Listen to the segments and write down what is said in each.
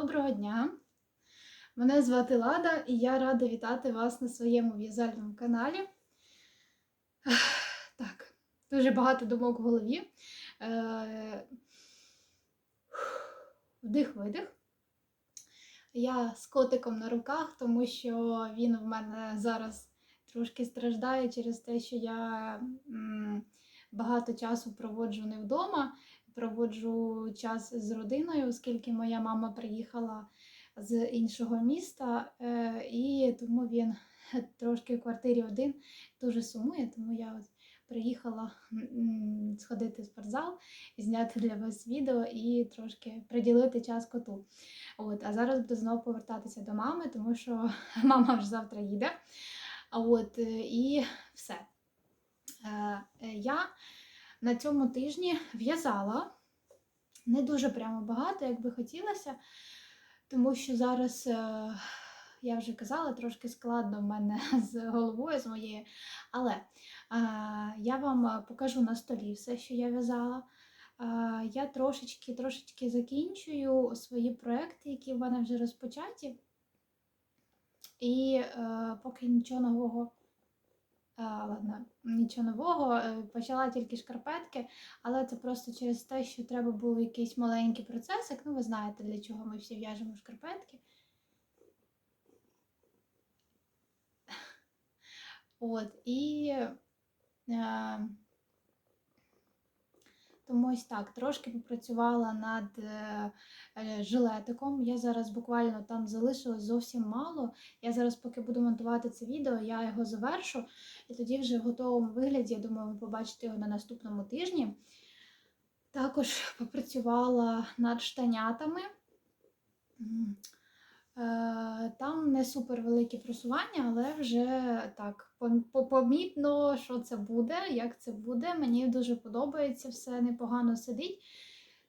Доброго дня! Мене звати Лада і я рада вітати вас на своєму в'язальному каналі. Так, дуже багато думок в голові. Е, Вдих-видих. Я з котиком на руках, тому що він в мене зараз трошки страждає через те, що я багато часу проводжу не вдома проводжу час з родиною, оскільки моя мама приїхала з іншого міста, е, і тому він трошки в квартирі один дуже сумує, тому я от приїхала сходити в спортзал, зняти для вас відео і трошки приділити час коту. От, а зараз буду знову повертатися до мами, тому що мама вже завтра їде. От, е, і все. Е, Я на цьому тижні в'язала не дуже прямо багато, як би хотілося, тому що зараз, е, я вже казала, трошки складно в мене з головою з моєю. Але е, я вам покажу на столі все, що я в'язала. Е, Я трошечки трошечки закінчую свої проекти, які в мене вже розпочаті. І е, поки нічого нового ладно, нічого нового. е, Почала тільки шкарпетки, але це просто через те, що треба був якийсь маленький процесик. Ну, ви знаєте, для чого ми всі в'яжемо шкарпетки. От, і е, тому ось так, трошки попрацювала над е, жилетиком. Я зараз буквально там залишилось зовсім мало. Я зараз, поки буду монтувати це відео, я його завершу. І тоді вже в готовому вигляді, я думаю, ви побачите його на наступному тижні. Також попрацювала над штанятами. Е, Там не супер великі просування, але вже так помітно, що це буде, як це буде. Мені дуже подобається, все непогано сидить.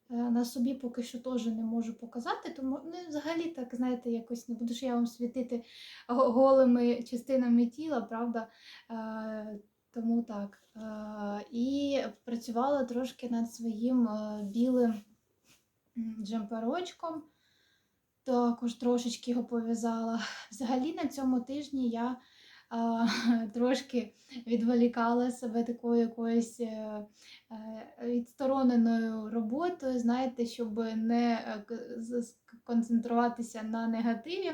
Е, На собі поки що теж не можу показати, тому ну, взагалі так, знаєте, якось не буду ж я вам світити голими частинами тіла, правда? Е, Тому так. І працювала трошки над своїм білим джемперочком. Також трошечки його пов'язала. Взагалі на цьому тижні я а, трошки відволікала себе такою якоюсь е, е, відстороненою роботою, знаєте, щоб не е, концентруватися на негативі.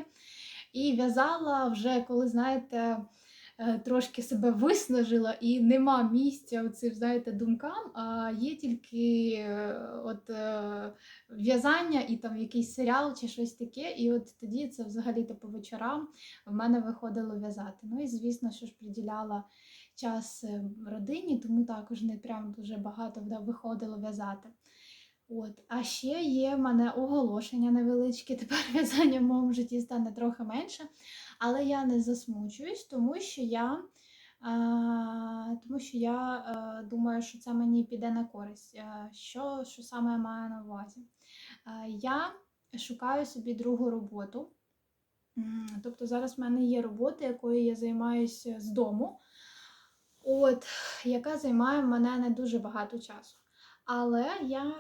І в'язала вже, коли, знаєте, трошки себе виснажила і нема місця оцим, знаєте, думкам, а є тільки е, от е, в'язання і там якийсь серіал чи щось таке. І от тоді це взагалі-то по вечорам в мене виходило в'язати. Ну і звісно, що ж приділяла час е, родині, тому також не прям дуже багато виходило в'язати. От. А ще є в мене оголошення невеличке. Тепер в'язання в моєму житті стане трохи менше. Але я не засмучуюсь, тому що я, а, тому що я а, думаю, що це мені піде на користь. А, що, що саме я маю на увазі? А, я шукаю собі другу роботу. Тобто зараз в мене є робота, якою я займаюся з дому, от, яка займає мене не дуже багато часу. Але я,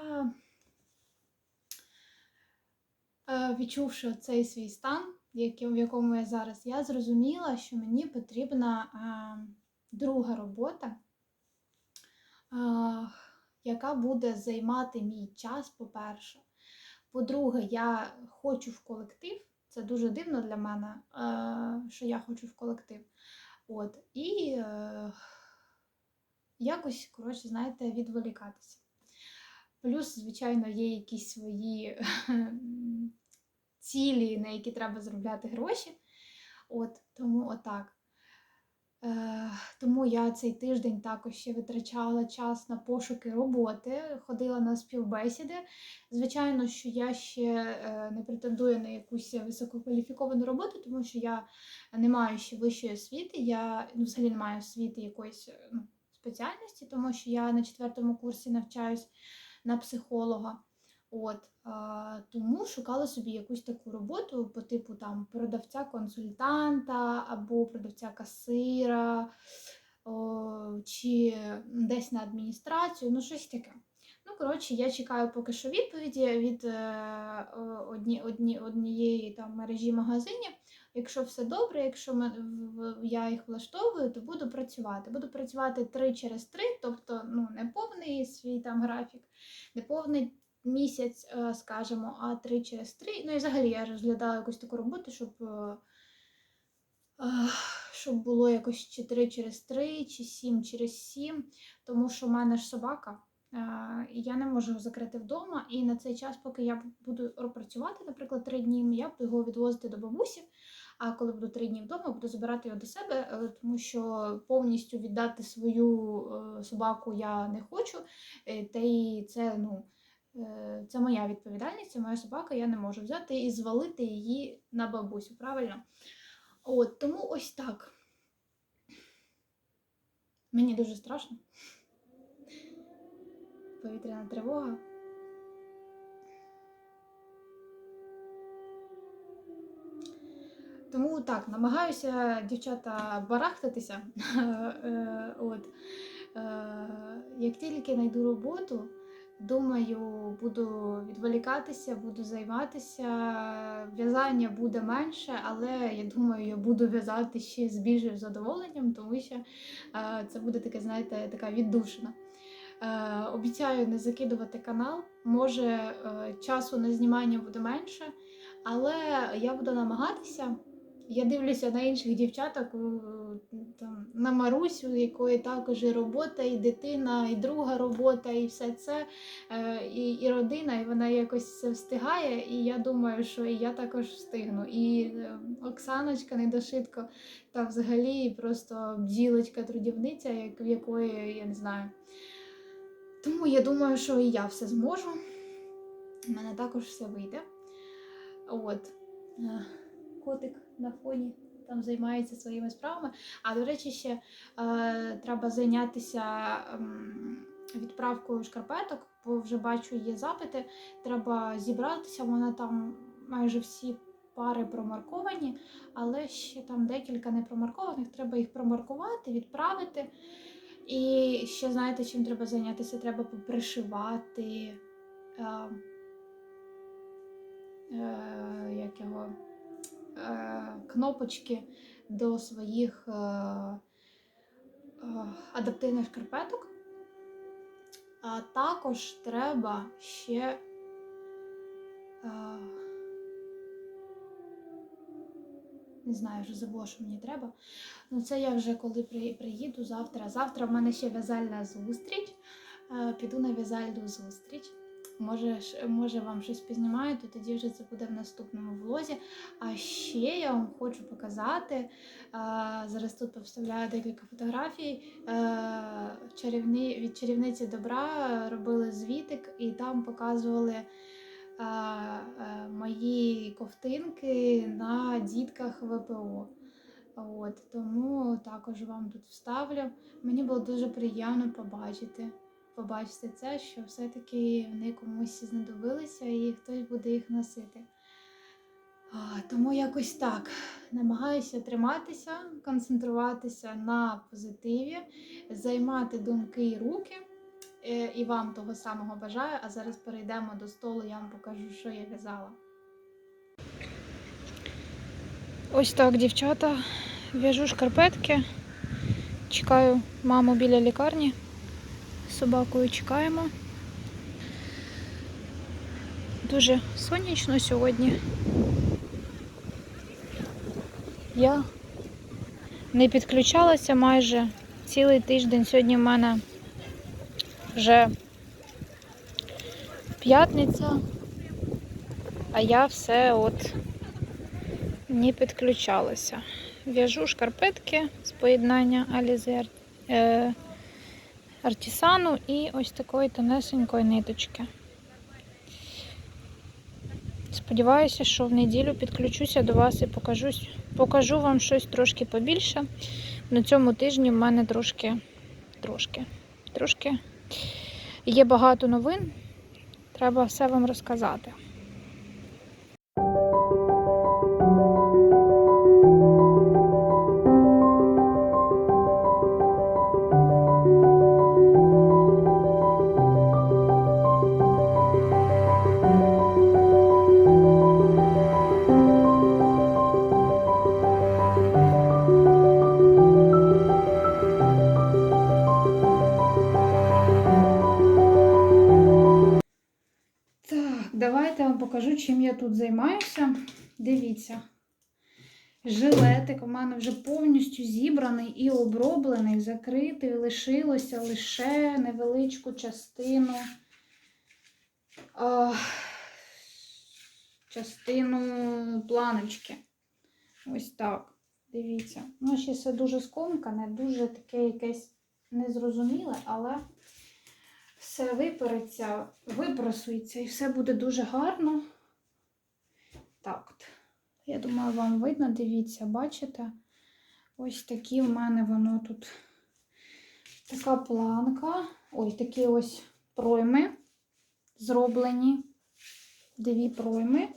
е, відчувши цей свій стан, в якому я зараз, я зрозуміла, що мені потрібна е, друга робота, е, яка буде займати мій час, по-перше. По-друге, я хочу в колектив. Це дуже дивно для мене, що я хочу в колектив. От, і якось, коротше, знаєте, відволікатися. Плюс, звичайно, є якісь свої цілі, на які треба заробляти гроші. От, тому отак. Е, тому я цей тиждень також ще витрачала час на пошуки роботи, ходила на співбесіди. Звичайно, що я ще е, не претендую на якусь висококваліфіковану роботу, тому що я не маю ще вищої освіти, я ну, взагалі не маю освіти якоїсь ну, спеціальності, тому що я на четвертому курсі навчаюсь на психолога. От, тому шукала собі якусь таку роботу по типу там продавця-консультанта або продавця-касира, чи десь на адміністрацію, ну щось таке. Ну, коротше, я чекаю поки що відповіді від е, одні, одні, однієї там мережі магазинів. Якщо все добре, якщо я їх влаштовую, то буду працювати. Буду працювати 3 через 3, тобто ну, не повний свій там графік, не повний місяць, е, скажімо, а 3 через 3. Ну і взагалі я розглядала якусь таку роботу, щоб. е, е, Щоб було якось чи 3 через 3, чи 7 через 7, тому що в мене ж собака, і я не можу його закрити вдома. І на цей час, поки я буду працювати, наприклад, 3 дні, я буду його відвозити до бабусі. А коли буду 3 дні вдома, буду забирати його до себе, е, тому що повністю віддати свою е, собаку я не хочу. Е, Та й це, ну, це моя відповідальність, це моя собака, я не можу взяти і звалити її на бабусю, правильно? От, тому ось так. Мені дуже страшно. Повітряна тривога. Тому так, намагаюся, дівчата, барахтатися. Е, От. Е, Як тільки знайду роботу, думаю, буду відволікатися, буду займатися. В'язання буде менше, але я думаю, я буду в'язати ще з більшим задоволенням, тому що е, це буде таке, знаєте, така віддушина. Обіцяю не закидувати канал. Може, часу на знімання буде менше, але я буду намагатися. Я дивлюся на інших дівчаток, там, на Марусю, у якої також і робота, і дитина, і друга робота, і все це, е, і, і родина, і вона якось все встигає. І я думаю, що і я також встигну. І е, Оксаночка недошитко, та взагалі просто бджілочка, трудівниця, як, в якої я не знаю. Тому я думаю, що і я все зможу. У мене також все вийде. От. Е, Котик на фоні там займається своїми справами. А до речі, ще е, треба зайнятися ем, відправкою шкарпеток, бо вже бачу є запити. Треба зібратися. Вона там майже всі пари промарковані, але ще там декілька не промаркованих. Треба їх промаркувати, відправити. І ще знаєте, чим треба зайнятися? Треба попришивати. Е, е, як його е, кнопочки до своїх е, е, адаптивних шкарпеток. А також треба ще. Е, не знаю, вже забула, що мені треба. Ну, це я вже коли приїду завтра. Завтра в мене ще в'язальна зустріч. Е, Піду на в'язальну зустріч. Може, може вам щось познімаю, то тоді вже це буде в наступному влозі. А ще я вам хочу показати. Зараз тут поставляю декілька фотографій. Чарівні, від чарівниці добра робили звітик і там показували мої ковтинки на дітках ВПО. От, тому також вам тут вставлю. Мені було дуже приємно побачити. Побачити це, що все-таки вони комусь знадобилися і хтось буде їх носити. Тому якось так. Намагаюся триматися, концентруватися на позитиві, займати думки і руки. Е, І вам того самого бажаю. А зараз перейдемо до столу, я вам покажу, що я в'язала. Ось так, дівчата. В'яжу шкарпетки. Чекаю маму біля лікарні. Собакою чекаємо. Дуже сонячно сьогодні. Я не підключалася майже цілий тиждень. Сьогодні в мене вже п'ятниця, а я все от не підключалася. В'яжу шкарпетки з поєднання е, артісану і ось такої тонесенької ниточки. Сподіваюся, що в неділю підключуся до вас і покажу, покажу вам щось трошки побільше. На цьому тижні в мене трошки, трошки, трошки є багато новин. Треба все вам розказати. Дивіться. Жилетик у мене вже повністю зібраний і оброблений, закритий. Лишилося лише невеличку частину. А, частину планочки. Ось так. Дивіться. Ну, ще все дуже скомкане, дуже таке якесь незрозуміле, але все випереться, випрасується і все буде дуже гарно. Так. от. Я думаю, вам видно, дивіться, бачите? Ось такі в мене воно тут така планка. Ой, такі ось пройми зроблені. Дві пройми.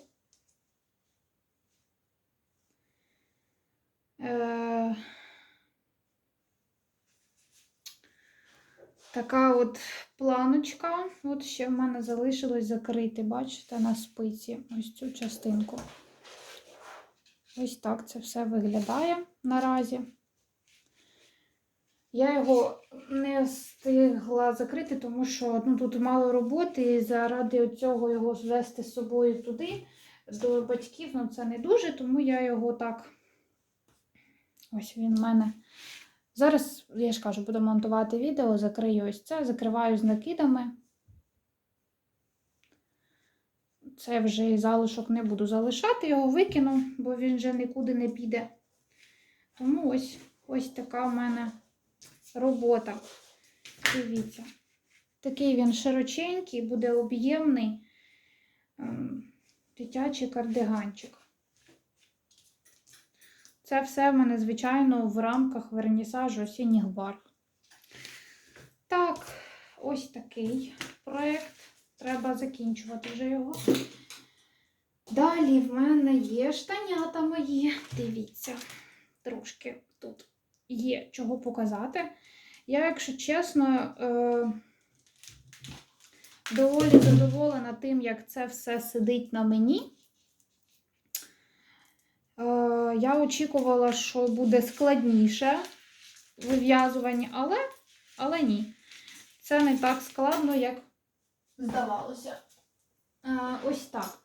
Е, Така от планочка. От ще в мене залишилось закрити, бачите, на спиці ось цю частинку. Ось так це все виглядає наразі. Я його не встигла закрити, тому що ну, тут мало роботи, і заради цього його звести з собою туди, до батьків, ну це не дуже, тому я його так. Ось він в мене. Зараз, я ж кажу, буду монтувати відео, закрию ось це, закриваю з накидами. Це вже і залишок не буду залишати, його викину, бо він вже нікуди не піде. Тому ось ось така в мене робота. Дивіться. Такий він широченький, буде об'ємний ем, дитячий кардиганчик. Це все в мене, звичайно, в рамках вернісажу осінніх барв. Так, ось такий проєкт. Треба закінчувати вже його. Далі в мене є штанята мої. Дивіться, трошки тут є чого показати. Я, якщо чесно, е- доволі задоволена тим, як це все сидить на мені. Е, Я очікувала, що буде складніше вив'язування, але, але ні. Це не так складно, як здавалося. Е, Ось так.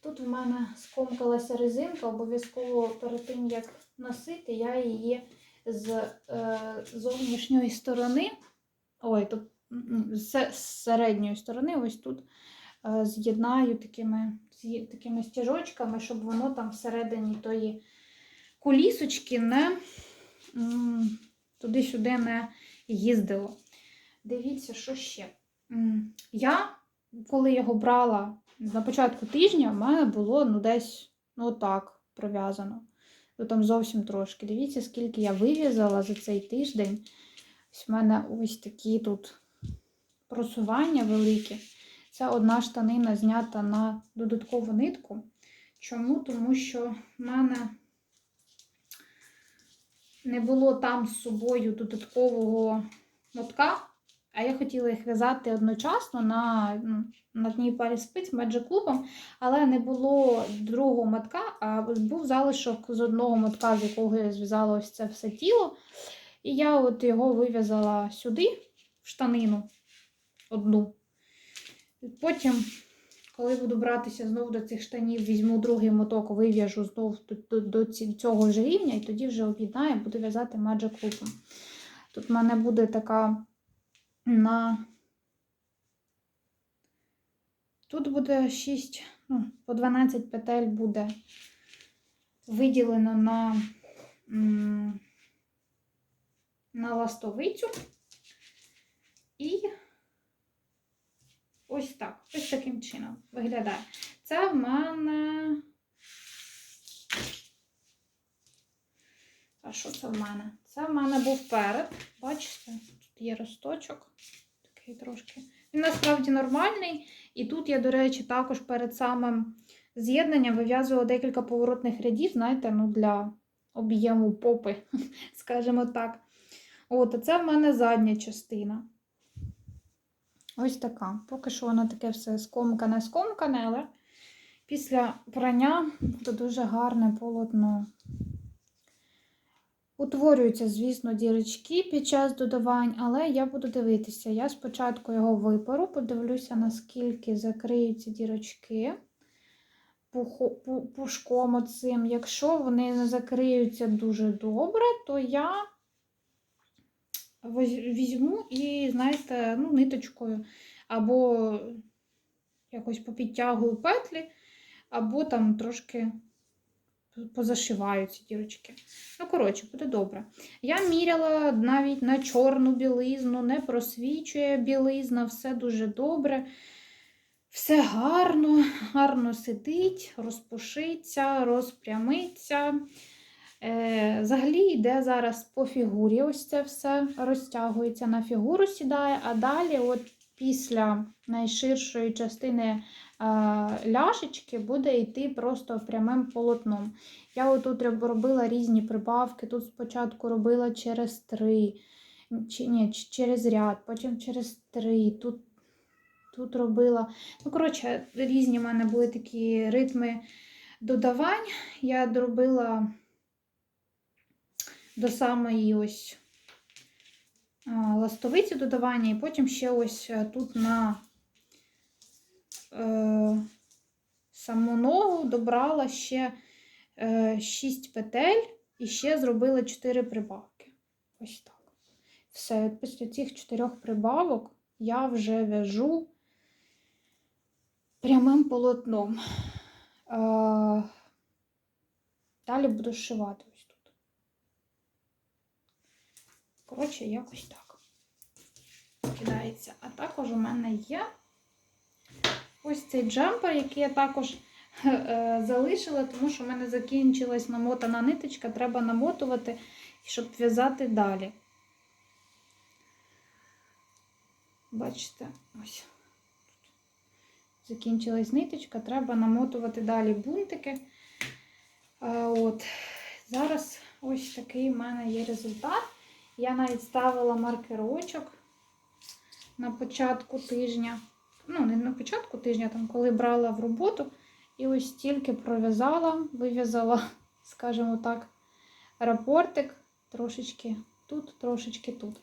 Тут в мене скомкалася резинка, обов'язково перед тим, як носити, я її з е, зовнішньої сторони, ой, тут з середньої сторони, ось тут е, з'єднаю такими, такими стіжочками, щоб воно там всередині тої кулісочки не туди-сюди не їздило. Дивіться, що ще. Я, коли його брала на початку тижня, в мене було ну, десь ну, так пров'язано. Ну, там зовсім трошки. Дивіться, скільки я вив'язала за цей тиждень. Ось в мене ось такі тут просування великі. Це одна штанина знята на додаткову нитку. Чому? Тому що в мене не було там з собою додаткового мотка, а я хотіла їх в'язати одночасно на, ну, на одній парі спиць Magic клубом, але не було другого мотка, а був залишок з одного мотка, з якого я зв'язала ось це все тіло. І я от його вив'язала сюди, в штанину одну. Потім, коли буду братися знову до цих штанів, візьму другий моток, вив'яжу знову до, до, до цього ж рівня, і тоді вже об'єднаю, буду в'язати Magic клубом. Тут в мене буде така на. Тут буде 6, ну, по 12 петель буде виділено на, на ластовицю. І ось так. Ось таким чином виглядає. Це в мене. А що це в мене? Це в мене був перед. Бачите, тут є росточок. Такий трошки. Він насправді нормальний. І тут я, до речі, також перед самим з'єднанням вив'язувала декілька поворотних рядів, знаєте, ну для об'єму попи, скажімо так. От, а це в мене задня частина. Ось така. Поки що воно таке все скомкане, скомкане, але після прання буде дуже гарне полотно. Утворюються, звісно, дірочки під час додавань, але я буду дивитися. Я спочатку його випару, подивлюся, наскільки закриються дірочки. пушком оцим. Якщо вони не закриються дуже добре, то я візьму і, знаєте, ну, ниточкою або якось попідтягую петлі, або там трошки позашиваю ці дірочки. Ну, коротше, буде добре. Я міряла навіть на чорну білизну, не просвічує білизна, все дуже добре. Все гарно, гарно сидить, розпушиться, розпрямиться. Е, взагалі йде зараз по фігурі, ось це все розтягується на фігуру, сідає, а далі, от після найширшої частини а, ляшечки, буде йти просто прямим полотном. Я отут робила різні прибавки. Тут спочатку робила через три, чи, ні, через ряд, потім через три. Тут, тут робила. Ну, коротше, різні в мене були такі ритми додавань. Я доробила до самої ось ластовиці додавання, і потім ще ось е, тут на е, саму ногу добрала ще е, 6 петель і ще зробила 4 прибавки. Ось так. Все, після цих 4 прибавок я вже в'яжу прямим полотном. Е, далі буду зшивати ось тут. Коротше, якось так кидається. А також у мене є ось цей джемпер, який я також е, залишила, тому що в мене закінчилась намотана ниточка, треба намотувати, щоб в'язати далі. Бачите, ось. Закінчилась ниточка, треба намотувати далі бунтики. Е, От. Зараз ось такий в мене є результат. Я навіть ставила маркерочок на початку тижня. Ну, не на початку тижня, там, коли брала в роботу. І ось тільки пров'язала, вив'язала, скажімо так, рапортик трошечки тут, трошечки тут.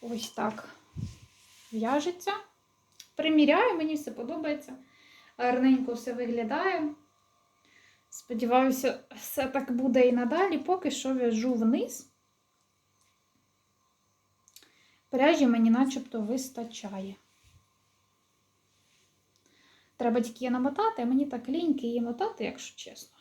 Ось так в'яжеться. Приміряю, мені все подобається. Гарненько все виглядає. Сподіваюся, все так буде і надалі. Поки що в'яжу вниз. Пряжі мені начебто вистачає. Треба тільки її намотати, а мені так ліньки її мотати, якщо чесно.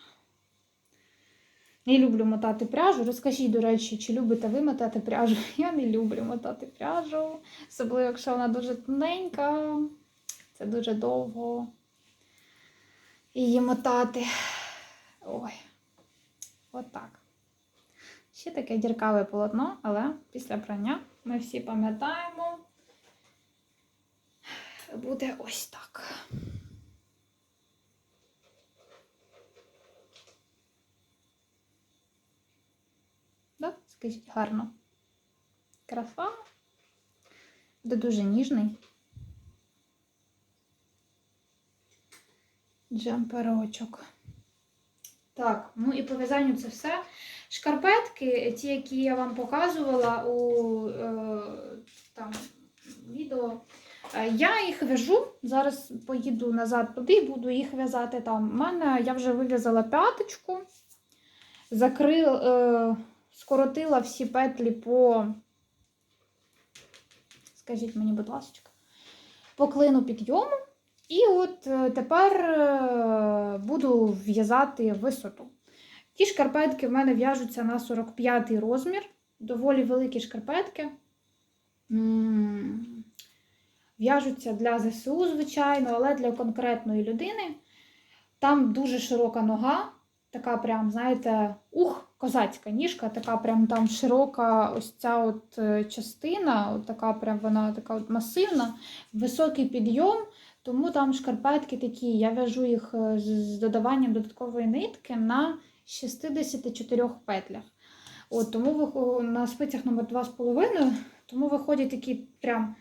Не люблю мотати пряжу. Розкажіть, до речі, чи любите ви мотати пряжу? Я не люблю мотати пряжу. Особливо, якщо вона дуже тоненька. Це дуже довго її мотати. Ой, отак. Ще таке діркаве полотно, але після прання ми всі пам'ятаємо, буде ось так. Да? Скажіть гарно. Краса. Буде дуже ніжний. Джемперочок. Так, ну і по в'язанню це все. Шкарпетки, ті, які я вам показувала у е, там, відео, е, я їх в'яжу. Зараз поїду назад туди, буду їх в'язати. У мене я вже вив'язала п'яточку, закрил, е, скоротила всі петлі по, скажіть мені, будь ласка, по клину підйому. І от е, тепер е, буду в'язати висоту. Ті шкарпетки в мене в'яжуться на 45 розмір, доволі великі шкарпетки. В'яжуться для ЗСУ, звичайно, але для конкретної людини. Там дуже широка нога, така прям, знаєте, ух, козацька ніжка, така прям там широка ось ця от е, частина, от така прям вона така от масивна, високий підйом. Тому там шкарпетки такі, я в'яжу їх е, з додаванням додаткової нитки на 64 петлях. От, тому на спицях номер 2,5, тому виходять такі прям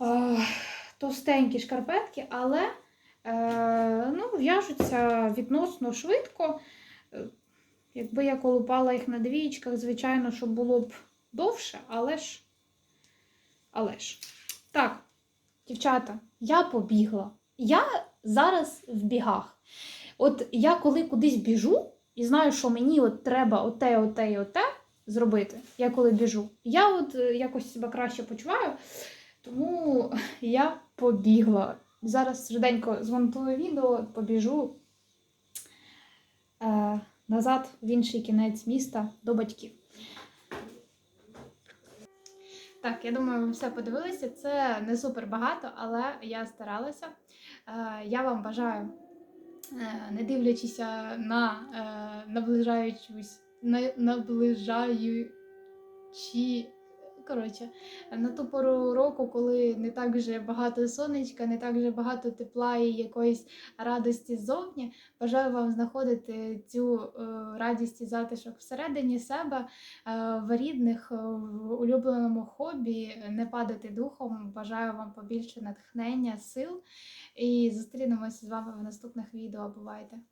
е, товстенькі шкарпетки, але е, ну, в'яжуться відносно швидко. Е, Якби я колупала їх на двієчках, звичайно, що було б довше, але ж. Але ж. Так. Дівчата, я побігла. Я зараз в бігах. От я коли кудись біжу і знаю, що мені от треба оте, оте і оте зробити, я коли біжу, я от е, якось себе краще почуваю, тому я побігла. Зараз швиденько змонтую відео, побіжу е, назад в інший кінець міста до батьків. Так, я думаю, ви все подивилися. Це не супер багато, але я старалася. Е, Я вам бажаю, е, не дивлячись на е, наближаючусь, на, наближаючі. Коротше, на ту пору року, коли не так вже багато сонечка, не так вже багато тепла і якоїсь радості ззовні, бажаю вам знаходити цю е, радість і затишок всередині себе, е, в рідних, е, в улюбленому хобі, не падати духом. Бажаю вам побільше натхнення, сил. І зустрінемося з вами в наступних відео. Бувайте!